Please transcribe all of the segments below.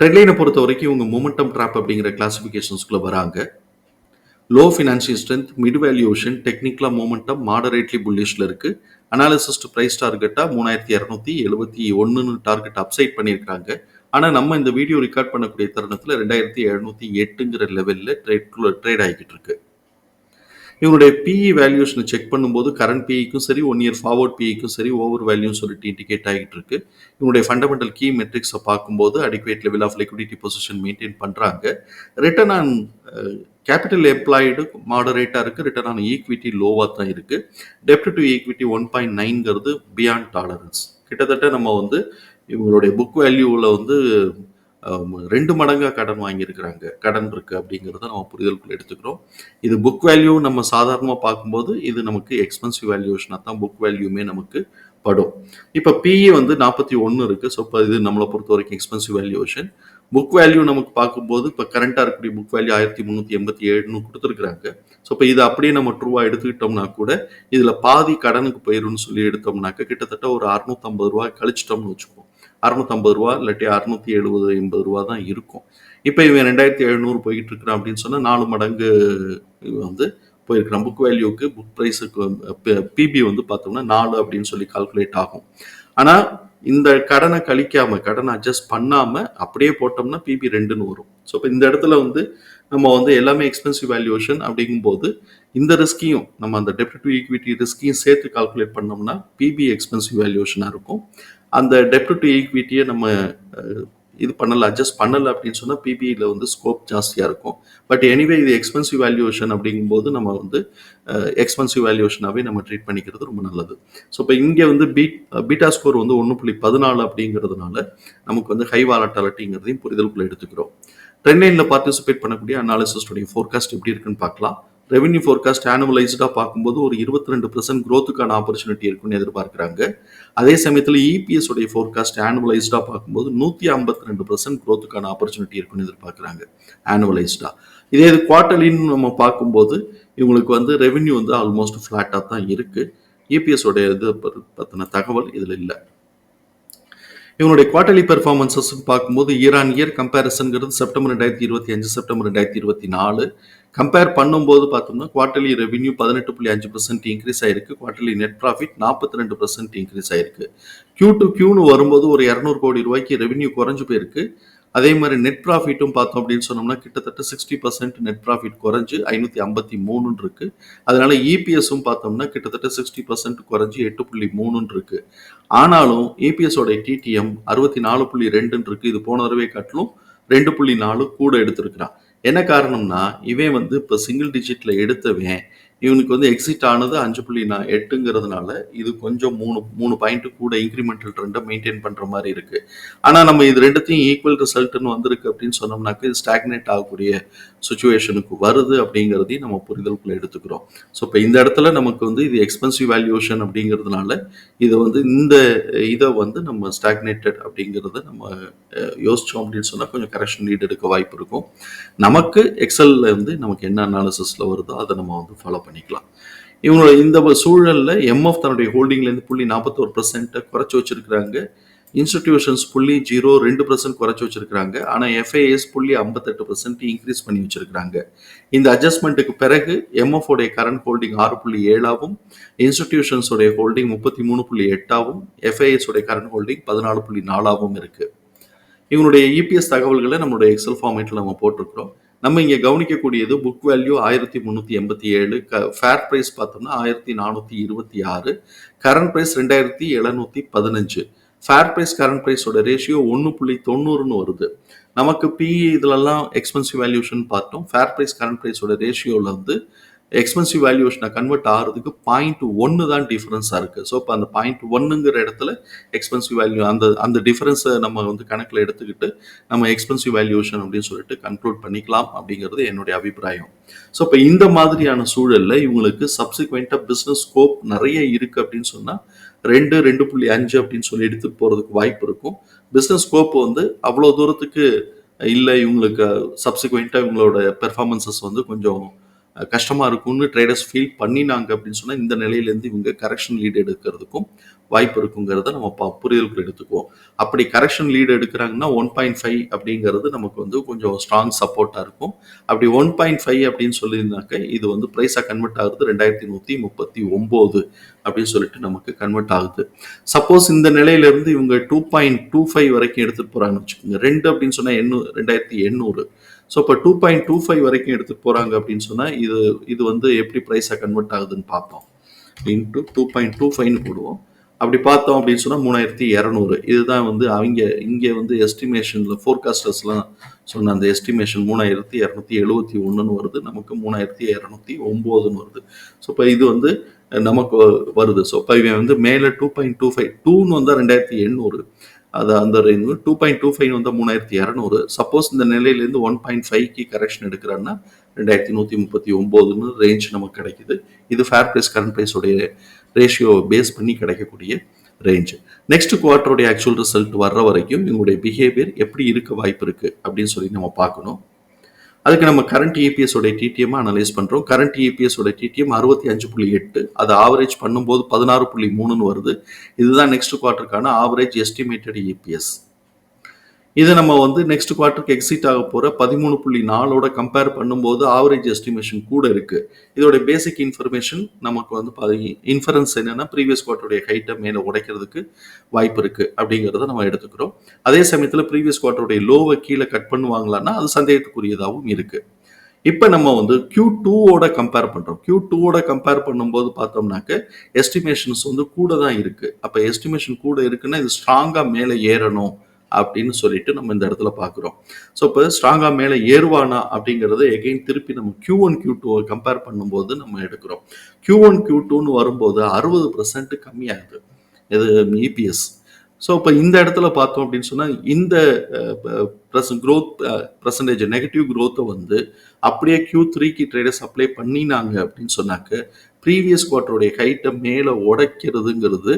ட்ரெட்லைனை பொறுத்த வரைக்கும் இவங்க மொமெண்டம் ட்ராப் அப்படிங்கிற கிளாசிஃபிகேஷன்ஸ்குள்ள வராங்க. Low financial strength mid valuation டெக்னிக்கலாக மொமெண்டம் மாடரேட்லி புல்லிஷில் இருக்குது அனாலிசிஸ்ட் ப்ரைஸ் டார்கெட்டாக மூணாயிரத்தி இரநூத்தி எழுபத்தி ஒன்றுன்னு டார்கெட் அப்சைட் பண்ணியிருக்காங்க ஆனால் நம்ம இந்த வீடியோ ரெக்கார்ட் பண்ணக்கூடிய தருணத்தில் ரெண்டாயிரத்தி எழுநூத்தி எட்டுங்கிற லெவலில் ட்ரேட் ட்ரேட் ஆகிக்கிட்டு இருக்கு. இவங்களுடைய பிஇ வேல்யூஷனை செக் பண்ணும்போது கரண்ட் பிஇக்கும் சரி ஒன் இயர் ஃபார்வர்ட் பிஇக்கும் சரி ஓவர் வேல்யூன்னு சொல்லிட்டு இண்டிகேட் ஆகிட்டு இருக்கு. இவங்களுடைய ஃபண்டமெண்டல் கீ மெட்ரிக்ஸை பார்க்கும்போது adequate level of liquidity position maintain பண்ணுறாங்க ரிட்டர்ன் ஆன் கேபிட்டல் எம்ப்ளாய்டு மாடரேட்டாக இருக்குது ரிட்டர்ன் ஆன் ஈக்விட்டி லோவாக தான் இருக்குது டெப்ட் டு ஈக்விட்டி ஒன் பாயிண்ட் நைன்ங்கிறது பியாண்ட் டாலரன்ஸ் கிட்டத்தட்ட நம்ம வந்து இவங்களுடைய புக் வேல்யூவில் வந்து ரெண்டு மடங்காக கடன் வாங்கியிருக்கிறாங்க. கடன் இருக்குது அப்படிங்கிறத நம்ம புரிதலுக்குள்ள எடுத்துக்கிறோம். இது புக் வேல்யூ நம்ம சாதாரணமாக பார்க்கும்போது இது நமக்கு எக்ஸ்பென்சிவ் வேல்யூஷனாக தான் புக் வேல்யூமே நமக்கு படும். இப்போ பிஇ வந்து நாற்பத்தி ஒன்று இருக்குது ஸோ இப்போ இது நம்மளை பொறுத்த வரைக்கும் எக்ஸ்பென்சிவ் வேல்யூஷன் புக் வேல்யூ நமக்கு பார்க்கும்போது இப்போ கரண்ட்டாக இருக்கக்கூடிய புக் வேல்யூ ஆயிரத்தி முந்நூற்றி எண்பத்தி ஏழுன்னு கொடுத்துருக்குறாங்க. ஸோ இப்போ இதை அப்படியே நம்ம ட்ரூவாக எடுத்துக்கிட்டோம்னா கூட இதில் பாதி கடனுக்கு போயிடும்னு சொல்லி எடுத்தோம்னாக்க கிட்டத்தட்ட ஒரு அறுநூத்தம்பது ரூபா கழிச்சிட்டோம்னு வச்சுக்குவோம் அறுநூத்தம்பது ரூபா இல்லாட்டி அறுநூத்தி எழுபது எண்பது ரூபா தான் இருக்கும். இப்போ இவன் ரெண்டாயிரத்தி எழுநூறு போய்கிட்டு இருக்கிறான் அப்படின்னு சொன்னால் நாலு மடங்கு வந்து போயிருக்கிறான் புக் வேல்யூக்கு புக் ப்ரைஸுக்கு பிபி வந்து பார்த்தோம்னா நாலு அப்படின்னு சொல்லி கால்குலேட் ஆகும். ஆனால் இந்த கடனை கழிக்காம கடனை அட்ஜஸ்ட் பண்ணாம அப்படியே போட்டோம்னா பிபி ரெண்டுன்னு வரும். ஸோ இப்போ இந்த இடத்துல வந்து நம்ம வந்து எல்லாமே எக்ஸ்பென்சிவ் வேல்யூஷன் அப்படிங்கும்போது இந்த ரிஸ்கையும் நம்ம அந்த டெப்ட் டு ஈக்விட்டி ரிஸ்கையும் சேர்த்து கால்குலேட் பண்ணோம்னா பிபி எக்ஸ்பென்சிவ் வேல்யூஷனாக இருக்கும். அந்த டெப்ட் டு ஈக்விட்டியை நம்ம இது பண்ணலை அட்ஜஸ்ட் பண்ணலை அப்படின்னு சொன்னால் பிபியில் வந்து ஸ்கோப் ஜாஸ்தியாக இருக்கும். பட் எனிவே இது எக்ஸ்பென்சிவ் வேல்யூவேஷன் அப்படிங்கும்போது நம்ம வந்து எக்ஸ்பென்சிவ் வேல்யூவேஷனாகவே நம்ம ட்ரீட் பண்ணிக்கிறது ரொம்ப நல்லது. ஸோ இப்போ இங்கே வந்து பீட் பீட்டா ஸ்கோர் வந்து ஒன்று புள்ளி பதினாலு அப்படிங்கிறதுனால நமக்கு வந்து ஹை வாலட்டாலிட்டிங்கிறதையும் புரிதலுக்குள்ளே எடுத்துக்கிறோம். ட்ரெண்ட் லைனில் பார்ட்டிசிபேட் பண்ணக்கூடிய அனாலிசிஸ்டுடைய ஃபோர்காஸ்ட் எப்படி இருக்குன்னு பார்க்கலாம். ரெவென்யூ ஃபோர்காஸ்ட் ஆனுவலைஸ்டாக பார்க்கும்போது ஒரு இருபத்தி ரெண்டு பர்சன்ட் க்ரோத்துக்கான ஆப்பர்ச்சுனிட்டி இருக்குன்னு எதிர்பார்க்குறாங்க. அதே சமயத்தில் இபிஎஸ் உடைய ஃபோர்காஸ்ட் ஆனுவலைஸ்டாக பார்க்கும்போது நூற்றி ஐம்பத்தி ரெண்டு பர்சன்ட் க்ரோத்துக்கான ஆப்பர்ச்சுனிட்டி இருக்குன்னு எதிர்பார்க்குறாங்க ஆனுவலைஸ்டாக இதே இது குவார்டர்லின்னு நம்ம பார்க்கும்போது இவங்களுக்கு வந்து ரெவென்யூ வந்து ஆல்மோஸ்ட் ஃப்ளாட்டாக தான் இருக்குது இபிஎஸ் உடைய இது பற்றின தகவல் இதில் இல்லை. இவங்களுடைய குவார்டர்லி பெர்ஃபார்மன்சஸ் பார்க்கும்போது இயர் ஆன் இயர் கம்பேரிசன்கிறது செப்டம்பர் ரெண்டாயிரத்தி இருபத்தி அஞ்சு செப்டம்பர் ரெண்டாயிரத்தி இருபத்தி நாலு கம்பேர் பண்ணும்போது பார்த்தோம்னா குவார்டர்லி ரெவென்யூ பதினெட்டு புள்ளி அஞ்சு பர்சன்ட் இன்க்ரீஸ் ஆயிருக்கு. குவார்டர்லி நெட் ப்ராஃபிட் நாற்பத்தி ரெண்டு பர்சன்ட் இன்க்ரீஸ் ஆயிருக்கு. கியூ டு கியூன்னு வரும்போது ஒரு இரநூறு கோடி ரூபாய்க்கு ரெவென்யூ குறைஞ்சு போயிருக்கு. அதே மாதிரி நெட் ப்ராஃபிட்டும் பார்த்தோம் அப்படின்னு சொன்னோம்னா கிட்டத்தட்ட சிக்ஸ்டி பர்சன்ட் நெட் ப்ராஃபிட் குறைஞ்சு ஐநூற்றி ஐம்பத்தி மூணுன்னு இருக்கு. அதனால இபிஎஸும் பார்த்தோம்னா கிட்டத்தட்ட சிக்ஸ்டி பர்சன்ட் குறைஞ்சு எட்டு புள்ளி மூணுன்னு இருக்கு. ஆனாலும் இபிஎஸோட டிடிஎம் அறுபத்தி நாலு புள்ளி ரெண்டுன்னு இருக்கு. இது போன தடவை காட்டிலும் ரெண்டு புள்ளி நாலு கூட எடுத்திருக்கிறான். என்ன காரணம்னா இவன் வந்து இப்போ சிங்கிள் டிஜிட்டில் எடுத்தவன் இவனுக்கு வந்து எக்ஸிட் ஆனது அஞ்சு புள்ளி நான் எட்டுங்கிறதுனால இது கொஞ்சம் மூணு மூணு பாயிண்ட் கூட இன்க்ரிமெண்டல் ட்ரெண்டை மெயின்டைன் பண்ணுற மாதிரி இருக்கு. ஆனால் நம்ம இது ரெண்டுத்தையும் ஈக்குவல் ரிசல்ட்னு வந்திருக்கு அப்படின்னு சொன்னோம்னாக்க இது ஸ்டாக்னேட் ஆகக்கூடிய சுச்சுவேஷனுக்கு வருது அப்படிங்கிறதையும் நம்ம புரிதலுக்குள்ள எடுத்துக்கிறோம். ஸோ இப்போ இந்த இடத்துல நமக்கு வந்து இது எக்ஸ்பென்சிவ் வேல்யூஷன் அப்படிங்கிறதுனால இது வந்து இந்த இதை வந்து நம்ம ஸ்டாக்னேட்டட் அப்படிங்கிறத நம்ம யோசித்தோம் யோசிச்சோம் அப்படின்னு சொன்னால் கொஞ்சம் கரெக்ஷன் லீட் எடுக்க வாய்ப்பு இருக்கும். நமக்கு எக்ஸலில் வந்து நமக்கு என்ன அனாலிசிஸில் வருதோ அதை நம்ம வந்து ஃபாலோ பண்ணிக்கலாம். இவங்களோட இந்த சூழலில் எம்எஃப் தன்னுடைய ஹோல்டிங்லேருந்து புள்ளி நாற்பத்தோரு பர்சன்ட்டை குறைச்சி வச்சிருக்கிறாங்க. இன்ஸ்டிடியூஷன்ஸ் புள்ளி ஜீரோ ரெண்டு பர்சன்ட் குறைச்சி வச்சிருக்கிறாங்க. ஆனால் எஃப்ஐஎஸ் புள்ளி ஐம்பத்தெட்டு பர்சன்ட் இன்க்ரீஸ் பண்ணி வச்சிருக்கிறாங்க. இந்த அட்ஜஸ்ட்மெண்ட்டுக்கு பிறகு எம்எஃப் உடைய கரண்ட் ஹோல்டிங் ஆறு புள்ளி ஏழாவும் இன்ஸ்டிடியூஷன்ஸ் உடைய ஹோல்டிங் முப்பத்தி மூணு புள்ளி எட்டாவும் எஃப்ஐஎஸ் உடைய கரண்ட் ஹோல்டிங் பதினாலு புள்ளி நாலாவும் இருக்கு. இவனுடைய இபிஎஸ் தகவல்களை நம்மளுடைய எக்ஸல் ஃபார்மேட்டில் நம்ம போட்டிருக்கிறோம். நம்ம இங்கே கவனிக்கக்கூடியது புக் வேல்யூ ஆயிரத்தி முந்நூற்றி எண்பத்தி ஏழு க ஃபேர் ப்ரைஸ் பார்த்தோம்னா ஆயிரத்தி நானூற்றி இருபத்தி ஆறு கரண்ட் ப்ரைஸ் ரெண்டாயிரத்தி எழுநூற்றி பதினஞ்சு. ஃபேர் ப்ரைஸ் கரண்ட் ப்ரைஸோட ரேஷியோ ஒன்று புள்ளி தொண்ணூறுன்னு வருது. நமக்கு பிஇ இதிலெல்லாம் எக்ஸ்பென்சிவ் வேல்யூஷன் பார்த்தோம். ஃபேர் ப்ரைஸ் கரண்ட் ப்ரைஸோட ரேஷியோவில் வந்து எக்ஸ்பென்சிவ் வேல்யூஷனை கன்வெர்ட் ஆகிறதுக்கு பாயிண்ட் ஒன்று தான் டிஃபரன்ஸாக இருக்குது ஸோ இப்போ அந்த பாயிண்ட் ஒன்றுங்கிற இடத்துல எக்ஸ்பென்சிவ் வேல்யூ அந்த அந்த டிஃபரன்ஸை நம்ம வந்து கணக்கில் எடுத்துக்கிட்டு நம்ம எக்ஸ்பென்சிவ் வேல்யூஷன் அப்படின்னு சொல்லிட்டு கன்க்ளூட் பண்ணிக்கலாம் அப்படிங்கிறது என்னுடைய அபிப்பிராயம். ஸோ இப்போ இந்த மாதிரியான சூழலில் இவங்களுக்கு சப்சிக்வெண்ட்டாக பிஸ்னஸ் ஸ்கோப் நிறைய இருக்குது அப்படின்னு சொன்னால் ரெண்டு ரெண்டு புள்ளி அஞ்சு அப்படின்னு சொல்லி எடுத்துகிட்டு போகிறதுக்கு வாய்ப்பு இருக்கும். பிஸ்னஸ் ஸ்கோப் வந்து அவ்வளோ தூரத்துக்கு இல்லை இவங்களுக்கு சப்சிக்வெண்ட்டாக இவங்களோட பெர்ஃபார்மன்சஸ் வந்து கொஞ்சம் கஷ்டமாக இருக்கும்னு ட்ரேடர்ஸ் ஃபீல் பண்ணினாங்க அப்படின்னு சொன்னால் இந்த நிலையிலேருந்து இவங்க கரெக்ஷன் லீடு எடுக்கிறதுக்கும் வாய்ப்பு இருக்குங்கிறத நம்ம ப புரிதலுக்கு எடுத்துக்குவோம். அப்படி கரெக்ஷன் லீடு எடுக்கிறாங்கன்னா ஒன் பாயிண்ட் ஃபைவ் அப்படிங்கிறது நமக்கு வந்து கொஞ்சம் ஸ்ட்ராங் சப்போர்ட்டாக இருக்கும். அப்படி ஒன் பாயிண்ட் ஃபைவ் அப்படின்னு சொல்லியிருந்தாக்க இது வந்து ப்ரைஸாக கன்வெர்ட் ஆகுது ரெண்டாயிரத்தி நூற்றி முப்பத்தி ஒம்பது அப்படின்னு சொல்லிட்டு நமக்கு கன்வெர்ட் ஆகுது. சப்போஸ் இந்த நிலையிலேருந்து இவங்க டூ பாயிண்ட் டூ ஃபைவ் வரைக்கும் எடுத்துகிட்டு போகிறாங்கன்னு வச்சுக்கோங்க. ரெண்டு அப்படின்னு சொன்னால் எண்ணூ ரெண்டாயிரத்தி எண்ணூறு. ஸோ இப்போ டூ பாயிண்ட் டூ ஃபைவ் வரைக்கும் எடுத்துகிட்டு போகிறாங்க அப்படின்னு சொன்னால் இது இது வந்து எப்படி ப்ரைஸாக கன்வெர்ட் ஆகுதுன்னு பார்ப்போம் இன்ட்டு டூ பாயிண்ட் டூ ஃபைவ்னு போடுவோம். அப்படி பார்த்தோம் அப்படின்னு சொன்னால் மூணாயிரத்தி இரநூறு. இதுதான் வந்து அவங்க இங்கே வந்து எஸ்டிமேஷனில் ஃபோர்காஸ்டர்ஸ்லாம் சொன்ன அந்த எஸ்டிமேஷன் மூணாயிரத்தி இரநூத்தி எழுபத்தி ஒன்றுன்னு வருது நமக்கு மூணாயிரத்தி இரநூத்தி ஒம்போதுன்னு வருது. ஸோ இப்போ இது வந்து நமக்கு வருது. ஸோ இப்போ இவன் வந்து மேலே டூ பாயிண்ட் டூ ஃபைவ் டூன்னு வந்தால் ரெண்டாயிரத்தி எண்ணூறு. அது அந்த range two point two five வந்தால் மூணாயிரத்தி இரநூறு. சப்போஸ் இந்த நிலையிலேருந்து ஒன் பாயிண்ட் ஃபைவ்க்கு கரெக்ஷன் எடுக்கிறான்னா ரெண்டாயிரத்தி நூற்றி முப்பத்தி ஒம்போதுன்னு ரேஞ்ச் நமக்கு கிடைக்குது. இது ஃபேர் ப்ரைஸ் கரண்ட் ப்ரைஸோடைய ரேஷியோவை பேஸ் பண்ணி கிடைக்கக்கூடிய ரேஞ்ச் நெக்ஸ்ட் குவார்ட்டருடைய ஆக்சுவல் ரிசல்ட் வர்ற வரைக்கும் இவங்களுடைய பிஹேவியர் எப்படி இருக்க வாய்ப்பு இருக்குது அப்படின்னு சொல்லி நம்ம பார்க்கணும். அதுக்கு நம்ம கரண்ட் இபிஎஸோட டிடிஎம் அனலைஸ் பண்ணுறோம் கரண்ட் இபிஎஸோட டிடிஎம் அறுபத்தி அஞ்சு புள்ளி எட்டு அது ஆவரேஜ் பண்ணும்போது பதினாறு புள்ளி மூணுன்னு வருது. இதுதான் நெக்ஸ்ட் குவார்ட்டருக்கான ஆவரேஜ் எஸ்டிமேட்டட் இபிஎஸ் இது நம்ம வந்து நெக்ஸ்ட் குவார்ட்டருக்கு எக்ஸிட் ஆக போகிற பதிமூணு புள்ளி நாலோட கம்பேர் பண்ணும்போது ஆவரேஜ் எஸ்டிமேஷன் கூட இருக்கு. இதோட பேசிக் இன்ஃபர்மேஷன் நமக்கு வந்து இன்ஃபரன்ஸ் என்னன்னா ப்ரீவியஸ் குவார்ட்டருடைய ஹைட்டை மேலே உடைக்கிறதுக்கு வாய்ப்பு இருக்கு அப்படிங்கிறத நம்ம எடுத்துக்கிறோம். அதே சமயத்தில் ப்ரீவியஸ் குவார்ட்டருடைய லோவை கீழே கட் பண்ணுவாங்களான்னா அது சந்தேகத்துக்குரியதாகவும் இருக்கு. இப்போ நம்ம வந்து கியூ டூவோட கம்பேர் பண்ணுறோம் கியூ டூவோட கம்பேர் பண்ணும்போது பார்த்தோம்னாக்க எஸ்டிமேஷன்ஸ் வந்து கூட தான் இருக்குது அப்போ எஸ்டிமேஷன் கூட இருக்குன்னா இது ஸ்ட்ராங்காக மேலே ஏறணும். அப்படின்னு சொல்லிட்டு நம்ம இந்த இடத்துல பார்க்குறோம். ஸோ இப்போ ஸ்ட்ராங்காக மேலே ஏறுவானா அப்படிங்கிறத எகைன் திருப்பி நம்ம கியூ ஒன் கியூ டூவை கம்பேர் பண்ணும்போது நம்ம எடுக்கிறோம். கியூ ஒன் கியூ டூன்னு வரும்போது அறுபது பர்சன்ட் கம்மியாகுது. இது இபிஎஸ் ஸோ இப்போ இந்த இடத்துல பார்த்தோம் அப்படின்னு சொன்னால் இந்த க்ரோத் பர்சன்டேஜ் நெகட்டிவ் க்ரோத்தை வந்து அப்படியே கியூ த்ரீக்கு ட்ரேடர்ஸ் அப்ளை பண்ணினாங்க அப்படின்னு சொன்னாக்க ப்ரீவியஸ் குவார்ட்டருடைய ஹைட்டை மேலே உடைக்கிறதுங்கிறது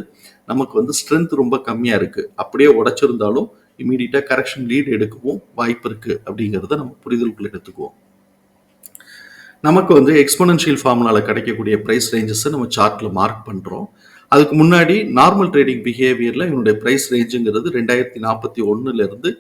நமக்கு வந்து ஸ்ட்ரென்த் ரொம்ப கம்மியாக இருக்குது அப்படியே உடைச்சிருந்தாலும் இமீடியட்டாக கரெக்ஷன் லீட் எடுக்கவும் வாய்ப்பு இருக்குது அப்படிங்கிறத நம்ம புரிதலுக்குள்ள எடுத்துக்குவோம். நமக்கு வந்து எக்ஸ்போனன்ஷியல் ஃபார்முலாவில் கிடைக்கக்கூடிய ப்ரைஸ் ரேஞ்சஸை நம்ம சார்ட்டில் மார்க் பண்ணுறோம் அதுக்கு முன்னாடி நார்மல் ட்ரேடிங் பிஹேவியரில் இவனுடைய ப்ரைஸ் ரேஞ்சுங்கிறது ரெண்டாயிரத்தி நாற்பத்தி ஒன்றுலேருந்து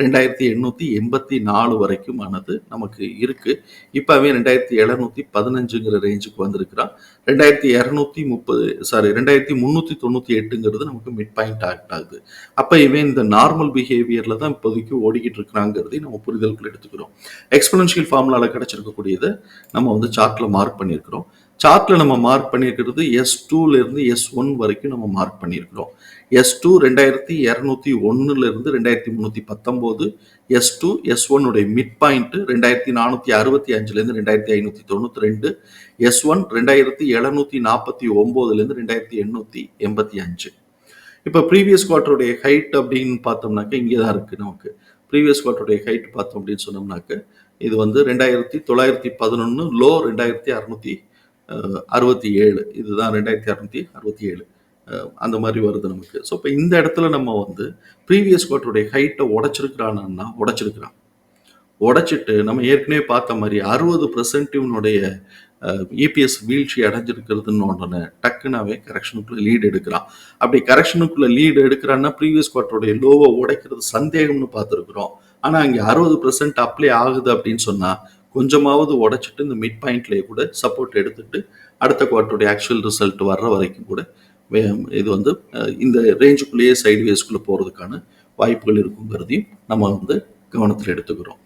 ரெண்டாயிரத்தி எண்ணூற்றி எண்பத்தி நாலு வரைக்கும் ஆனது நமக்கு இருக்குது இப்போவே ரெண்டாயிரத்தி எழுநூற்றி பதினஞ்சுங்கிற ரேஞ்சுக்கு வந்திருக்கிறான். ரெண்டாயிரத்தி இரநூத்தி முப்பது சாரி ரெண்டாயிரத்தி முந்நூற்றி தொண்ணூற்றி எட்டுங்கிறது நமக்கு மிட் பாயிண்ட் ஆக்ட் ஆகுது. அப்போ இவன் இந்த நார்மல் பிஹேவியரில் தான் இப்போதைக்கு ஓடிக்கிட்டு இருக்கிறாங்கிறதையும் நம்ம புரிதலுக்குள்ள எடுத்துக்கிறோம். எக்ஸ்பனன்ஷியல் ஃபார்முலாவில் கிடச்சிருக்கக்கூடியதை நம்ம வந்து சார்ட்டில் மார்க் பண்ணியிருக்கிறோம். சார்ட்டில் நம்ம மார்க் பண்ணியிருக்கிறது எஸ் டூலேருந்து எஸ் ஒன் வரைக்கும் நம்ம மார்க் பண்ணியிருக்கிறோம். எஸ் டூ ரெண்டாயிரத்தி இரநூத்தி ஒன்றுலேருந்து ரெண்டாயிரத்தி முந்நூற்றி பத்தொம்போது எஸ் டூ எஸ் ஒன்னுடைய மிட் பாயிண்ட்டு ரெண்டாயிரத்தி நானூற்றி அறுபத்தி அஞ்சுலேருந்து ரெண்டாயிரத்தி ஐநூற்றி தொண்ணூற்றி ரெண்டு எஸ் ஒன் ரெண்டாயிரத்தி எழுநூற்றி நாற்பத்தி ஒம்போதுலேருந்து ரெண்டாயிரத்தி எண்ணூற்றி எண்பத்தி அஞ்சு. இப்போ ப்ரீவியஸ் குவார்ட்டருடைய ஹைட் அப்படின்னு பார்த்தோம்னாக்க இங்கே தான் இருக்குது நமக்கு. ப்ரீவியஸ் குவார்ட்டருடைய ஹைட் பார்த்தோம் அப்படின்னு சொன்னோம்னாக்க இது வந்து ரெண்டாயிரத்தி தொள்ளாயிரத்தி பதினொன்று லோ ரெண்டாயிரத்தி அறுநூற்றி அறுபத்தி ஏழு இதுதான் ரெண்டாயிரத்தி அறுநூத்தி அறுபத்தி ஏழு. அந்த மாதிரி வருது நமக்கு. ஸோ இப்போ இந்த இடத்துல நம்ம வந்து ப்ரீவியஸ் குவார்ட்டருடைய ஹைட்டை உடைச்சிருக்கிறானா உடைச்சிருக்கிறான். உடைச்சிட்டு நம்ம ஏற்கனவே பார்த்த மாதிரி அறுபது பர்சன்ட் இவனுடைய இபிஎஸ் வீழ்ச்சி அடைஞ்சிருக்கிறதுன்னு உடனே டக்குனாவே கரெக்ஷனுக்குள்ளே லீடு எடுக்கிறான். அப்படி கரெக்ஷனுக்குள்ள லீடு எடுக்கிறான்னா ப்ரீவியஸ் குவார்ட்டருடைய லோவை உடைக்கிறது சந்தேகம்னு பார்த்துருக்குறோம். ஆனால் அங்கே அறுபது பர்சன்ட் அப்ளை ஆகுது அப்படின்னு சொன்னால் கொஞ்சமாவது உடைச்சிட்டு இந்த மிட் பாயிண்ட்லேயே கூட சப்போர்ட் எடுத்துட்டு அடுத்த குவார்ட்டருடைய ஆக்சுவல் ரிசல்ட் வர்ற வரைக்கும் கூட இது வந்து இந்த ரேஞ்சுக்குள்ளேயே சைட்வேஸ்க்குள்ளே போகிறதுக்கான வாய்ப்புகள் இருக்குங்கிறதையும் நம்ம வந்து கவனத்தில் எடுத்துக்கிறோம்.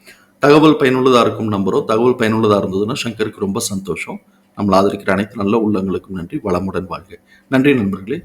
தகவல் பயனுள்ளதாக இருக்கும் நம்புகிறோம் தகவல் பயனுள்ளதாக இருந்ததுன்னா சங்கருக்கு ரொம்ப சந்தோஷம். நம்மளை ஆதரிக்கிற அனைத்து நல்ல உள்ளங்களுக்கும் நன்றி. வளமுடன் வாழ்க. நன்றி நண்பர்களே.